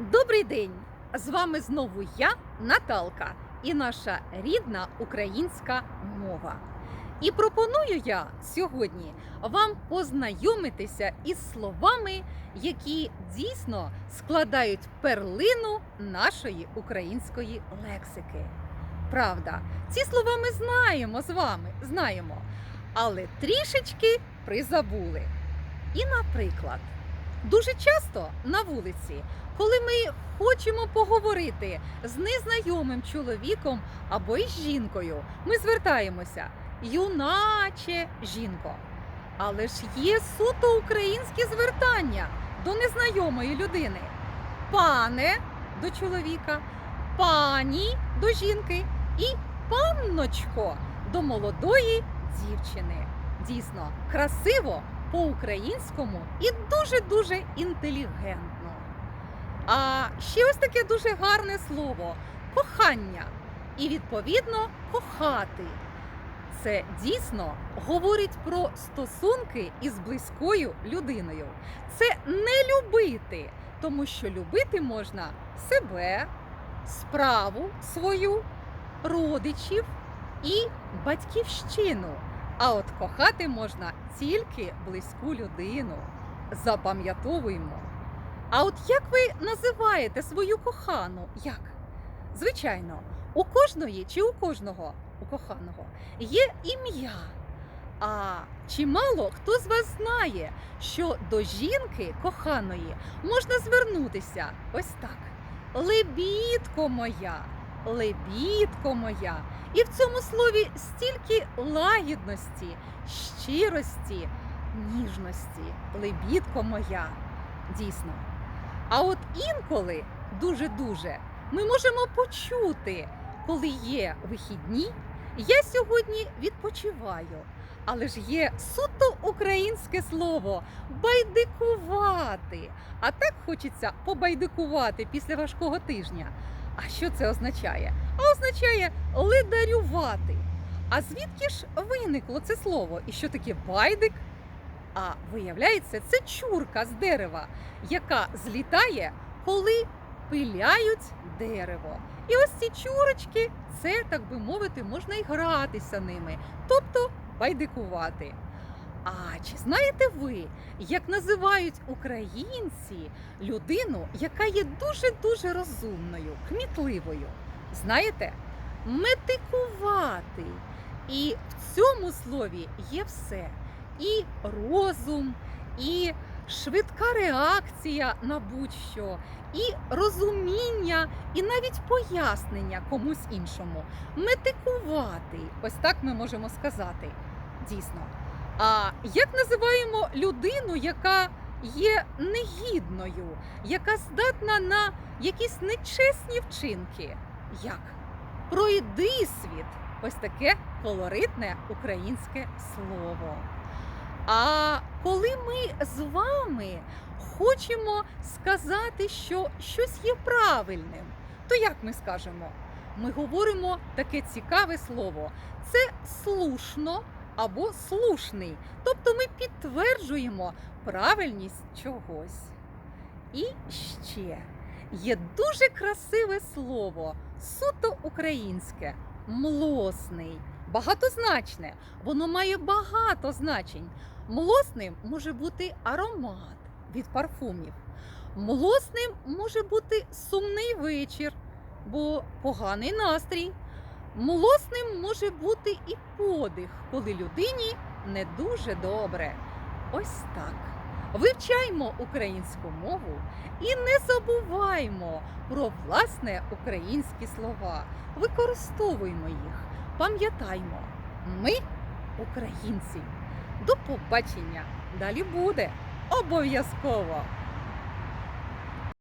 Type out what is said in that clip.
Добрий день! З вами знову я, Наталка, і наша рідна українська мова. І пропоную я сьогодні вам познайомитися із словами, які дійсно складають перлину нашої української лексики. Правда, ці слова ми знаємо з вами, знаємо, але трішечки призабули. І, наприклад, дуже часто на вулиці коли ми хочемо поговорити з незнайомим чоловіком або із жінкою, ми звертаємося юначе жінко. Але ж є суто українські звертання до незнайомої людини. Пане до чоловіка, пані до жінки і панночко до молодої дівчини. Дійсно, красиво по-українському і дуже-дуже інтелігентно. А ще ось таке дуже гарне слово кохання. І відповідно кохати. Це дійсно говорить про стосунки із близькою людиною. Це не любити, тому що любити можна себе, справу свою, родичів і батьківщину. А от кохати можна тільки близьку людину. Запам'ятовуємо. А от як ви називаєте свою кохану? Як? Звичайно, у кожної чи у кожного у коханого є ім'я. А чимало хто з вас знає, що до жінки коханої можна звернутися ось так: Лебідко моя, лебідко моя. І в цьому слові стільки лагідності, щирості, ніжності, лебідко моя. Дійсно. А от інколи дуже-дуже ми можемо почути, коли є вихідні. Я сьогодні відпочиваю, але ж є суто українське слово байдикувати. А так хочеться побайдикувати після важкого тижня. А що це означає? А означає ледарювати. А звідки ж виникло це слово? І що таке байдик? А виявляється, це чурка з дерева, яка злітає, коли пиляють дерево. І ось ці чурочки, це, так би мовити, можна і гратися ними, тобто байдикувати. А чи знаєте ви, як називають українці людину, яка є дуже-дуже розумною, кмітливою? Знаєте? Метикувати. І в цьому слові є все і розум, і швидка реакція на будь-що, і розуміння, і навіть пояснення комусь іншому. Метикувати. Ось так ми можемо сказати. Дійсно. А як називаємо людину, яка є негідною, яка здатна на якісь нечесні вчинки? Як? Пройди світ. Ось таке колоритне українське слово. А коли ми з вами хочемо сказати, що щось є правильним, то як ми скажемо? Ми говоримо таке цікаве слово. Це слушно або слушний. Тобто ми підтверджуємо правильність чогось. І ще є дуже красиве слово, суто українське, млосний багатозначне. Воно має багато значень. Млосним може бути аромат від парфумів. Млосним може бути сумний вечір, бо поганий настрій. Млосним може бути і подих, коли людині не дуже добре. Ось так. Вивчаймо українську мову і не забуваймо про власне українські слова. Використовуймо їх. Пам'ятаймо, ми українці. До побачення! Далі буде обов'язково!